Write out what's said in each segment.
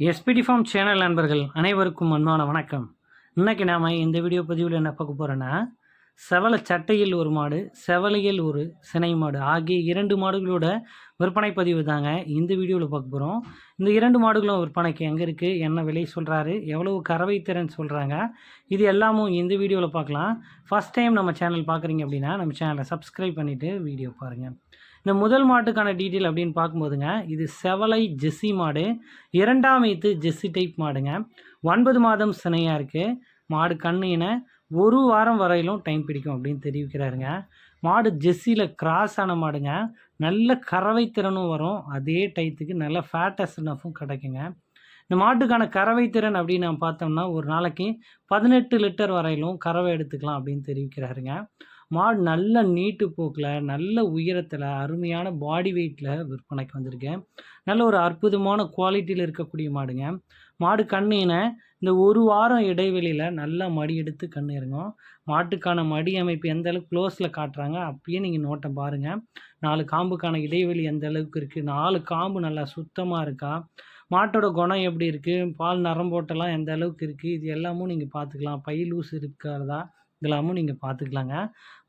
SPD form channel நண்பர்கள் அனைவருக்கும் அன்பான வணக்கம். இன்னைக்கு நாம் இந்த வீடியோ பதிவில் என்ன பார்க்க போகிறோன்னா செவல சட்டையில் ஒரு மாடு செவலையில் ஒரு சினை மாடு ஆகிய இரண்டு மாடுகளோட விற்பனை பதிவு தாங்க இந்த வீடியோவில் பார்க்க போகிறோம் இந்த இரண்டு மாடுகளும் விற்பனைக்கு எங்கே இருக்குது என்ன விலை சொல்கிறாரு எவ்வளவு கறவை திறன் சொல்கிறாங்க இது எல்லாமும் இந்த வீடியோவில் பார்க்கலாம். ஃபஸ்ட் டைம் நம்ம சேனல் பார்க்குறீங்க அப்படின்னா நம்ம சேனலை சப்ஸ்கிரைப் பண்ணிவிட்டு வீடியோ பாருங்கள் இந்த முதல் மாட்டுக்கான டீட்டெயில் அப்படின்னு பார்க்கும்போதுங்க இது செவலை ஜெஸ்ஸி மாடு இரண்டாம் ஈத்து ஜெஸ்ஸி டைப் மாடுங்க. ஒன்பது மாதம் சினையாக இருக்குது மாடு கண்ணின ஒரு வாரம் வரையிலும் டைம் பிடிக்கும் அப்படின்னு தெரிவிக்கிறாருங்க. மாடு ஜெஸ்ஸியில் கிராஸ் ஆன மாடுங்க. நல்ல கறவை திறனும் வரும். அதே டயத்துக்கு நல்ல ஃபேட்டஸ்னஃபும் கிடைக்குங்க. இந்த மாட்டுக்கான கறவை திறன் அப்படின்னு நம்ம பார்த்தோம்னா ஒரு நாளைக்கு பதினெட்டு லிட்டர் வரையிலும் கறவை எடுத்துக்கலாம் அப்படின்னு தெரிவிக்கிறாருங்க. மாடு நல்ல நீட்டு போக்கில் நல்ல உயரத்தில் அருமையான பாடி வெயிட்டில் விற்பனைக்கு வந்திருக்கேன். நல்ல ஒரு அற்புதமான குவாலிட்டியில் இருக்கக்கூடிய மாடுங்க. மாடு கண்ணினை இந்த ஒரு வாரம் இடைவெளியில் நல்லா மடி எடுத்து கண் இறங்கும். மாட்டுக்கான மடி அமைப்பு எந்த அளவுக்கு க்ளோஸில் காட்டுறாங்க அப்பயே நீங்கள் நோட்டம் பாருங்கள் நாலு காம்புக்கான இடைவெளி எந்த அளவுக்கு இருக்குது நாலு காம்பு நல்லா சுத்தமாக இருக்கா? மாட்டோட குணம் எப்படி இருக்குது பால் நரம்போட்டெல்லாம் எந்த அளவுக்கு இருக்குது இது எல்லாமும் நீங்கள் பார்த்துக்கலாம். பை லூஸ் இருக்கிறதா? இதெல்லாமும் நீங்கள் பார்த்துக்கலாங்க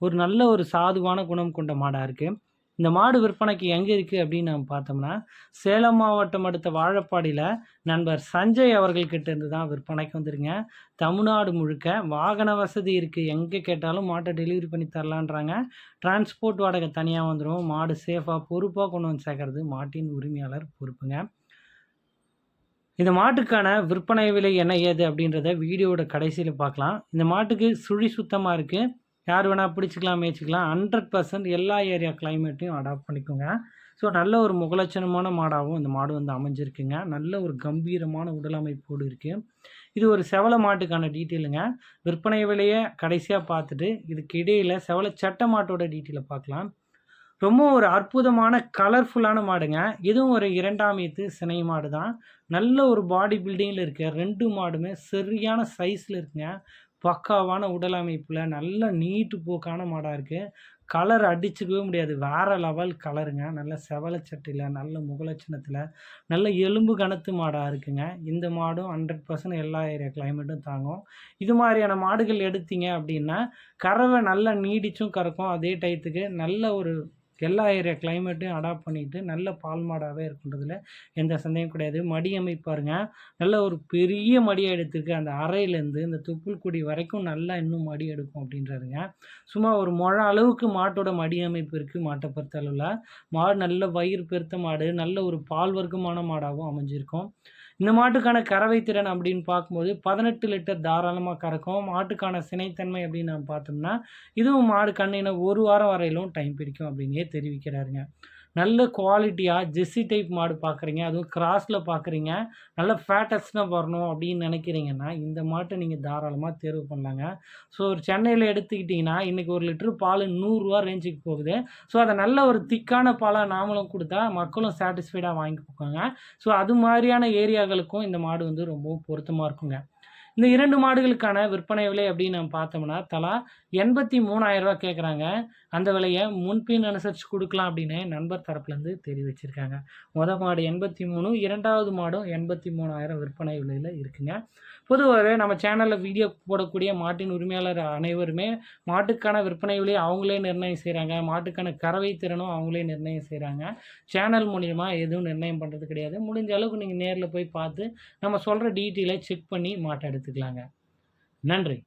ஒரு நல்ல ஒரு சாதுவான குணம் கொண்ட மாடாக இருக்குது இந்த மாடு விற்பனைக்கு எங்கே இருக்குது அப்படின்னு நம்ம பார்த்தோம்னா சேலம் மாவட்டம் அடுத்த வாழப்பாடியில் நண்பர் சஞ்சய் அவர்கள்கிட்ட இருந்து தான் விற்பனைக்கு வந்துருங்க. தமிழ்நாடு முழுக்க வாகன வசதி இருக்குது எங்கே கேட்டாலும் மாட்டை டெலிவரி பண்ணி தரலான்றாங்க. டிரான்ஸ்போர்ட் வாடகை தனியாக வந்துடும் மாடு சேஃபாக பொறுப்பாக கொண்டு வந்து சேர்க்கறது மாட்டின் உரிமையாளர் பொறுப்புங்க. இந்த மாட்டுக்கான விற்பனை விலை என்ன ஏது அப்படின்றத வீடியோவோட கடைசியில் பார்க்கலாம். இந்த மாட்டுக்கு சுழி சுத்தமாக இருக்குது யார் வேணால் பிடிச்சிக்கலாம் மேய்ச்சிக்கலாம். ஹண்ட்ரட் பர்சன்ட் எல்லா ஏரியா கிளைமேட்டையும் அடாப்ட் பண்ணிக்கோங்க. ஸோ நல்ல ஒரு முகலட்சணமான மாடாகவும் இந்த மாடு வந்து அமைஞ்சிருக்குங்க. நல்ல ஒரு கம்பீரமான உடல் அமைப்போடு இருக்குது இது ஒரு செவல மாட்டுக்கான டீட்டெயிலுங்க. விற்பனை விலையை கடைசியாக பார்த்துட்டு இதுக்கு இடையில் செவல சட்ட மாட்டோட டீட்டெயிலை பார்க்கலாம். ரொம்ப ஒரு அற்புதமான கலர்ஃபுல்லான மாடுங்க. இதுவும் ஒரு இரண்டாம் ஈத்து சினை மாடு தான். நல்ல ஒரு பாடி பில்டிங்கில் இருக்க ரெண்டு மாடுமே சரியான சைஸில் இருக்குங்க. பக்காவான உடல் அமைப்பில் நல்ல நீட்டு போக்கான மாடாக இருக்குது கலர் அடிச்சுக்கவே முடியாது. வேறு லெவல் கலருங்க நல்ல செவலச்சட்டையில் நல்ல முகலட்சணத்தில் நல்ல எலும்பு கணத்து மாடாக இருக்குங்க. இந்த மாடும் ஹண்ட்ரட் பர்சன்ட் எல்லா ஏரியா கிளைமேட்டும் தாங்கும். இது மாதிரியான மாடுகள் எடுத்தீங்க அப்படின்னா கறவை நல்லா நீடிச்சும் கறக்கும். அதே டயத்துக்கு நல்ல ஒரு எல்லா ஏரியா கிளைமேட்டையும் அடாப்ட் பண்ணிட்டு நல்ல பால் மாடாகவே இருக்குன்றதுல எந்த சந்தேகம் கிடையாது. மடி அமைப்பாருங்க நல்ல ஒரு பெரிய மடியை எடுத்திருக்கு. அந்த அறையிலேருந்து இந்த துப்புள் குடி வரைக்கும் நல்லா இன்னும் மடி எடுக்கும் அப்படின்றாருங்க. சும்மா ஒரு முழ அளவுக்கு மாட்டோட மடி அமைப்பு இருக்குது மாட்டை பொறுத்த அளவில். மாடு நல்ல வயிறு பெருத்த மாடு நல்ல ஒரு பால் வர்க்கமான மாடாகவும் அமைஞ்சிருக்கும். இந்த மாட்டுக்கான கறவை திறன் அப்படின்னு பார்க்கும்போது பதினெட்டு லிட்டர் தாராளமாக கறக்கும். மாட்டுக்கான சினைத்தன்மை அப்படின்னு நம்ம பார்த்தோம்னா இதுவும் மாடு கண்ணின ஒரு வாரம் வரையிலும் டைம் பிடிக்கும் அப்படின்னே தெரிவிக்கிறாருங்க. நல்ல குவாலிட்டியாக ஜெஸ்ஸி டைப் மாடு பார்க்குறீங்க அதுவும் கிராஸில் பார்க்குறீங்க நல்ல ஃபேட்டஸ்னாக வரணும் அப்படின்னு நினைக்கிறீங்கன்னா இந்த மாட்டை நீங்கள் தாராளமாக தேர்வு பண்ணலாங்க. ஸோ ஒரு சென்னையில் எடுத்துக்கிட்டிங்கன்னா இன்றைக்கி ஒரு லிட்டரு பால் நூறுரூவா ரேஞ்சுக்கு போகுது. ஸோ அதை நல்ல ஒரு திக்கான பாலாக நாமளும் கொடுத்தா மக்களும் சாட்டிஸ்ஃபைடாக வாங்கி போக்காங்க ஸோ அது மாதிரியான ஏரியாக்களுக்கும் இந்த மாடு வந்து ரொம்பவும் பொருத்தமாக இருக்குங்க. இந்த இரண்டு மாடுகளுக்கான விற்பனை விலை அப்படின்னு நம்ம பார்த்தோம்னா தலா எண்பத்தி மூணாயிரரூவா கேட்குறாங்க அந்த விலையை முன்பின் அனுசரித்து கொடுக்கலாம் அப்படின்னு நண்பர் தரப்புலேருந்து தெரிவிச்சிருக்காங்க. மொதல் மாடு எண்பத்தி மூணு இரண்டாவது மாடும் எண்பத்தி மூணாயிரம் விற்பனை விலையில் இருக்குங்க. பொதுவாகவே நம்ம சேனலில் வீடியோ போடக்கூடிய மாட்டின் உரிமையாளர் அனைவருமே மாட்டுக்கான விற்பனை விலையை அவங்களே நிர்ணயம் செய்கிறாங்க மாட்டுக்கான கறவை திறனும் அவங்களே நிர்ணயம் செய்கிறாங்க சேனல் மூலிமா எதுவும் நிர்ணயம் பண்ணுறது கிடையாது. முடிஞ்ச அளவுக்கு நீங்கள் நேரில் போய் பார்த்து நம்ம சொல்கிற டீட்டெயிலை செக் பண்ணி மாட்டை எடுத்துக்கலாங்க. நன்றி.